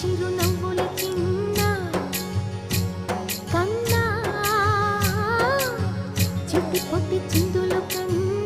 చిరునవ్వుల కింద కన్నా. చెట్టు పొట్టి చిందులు కన్నా.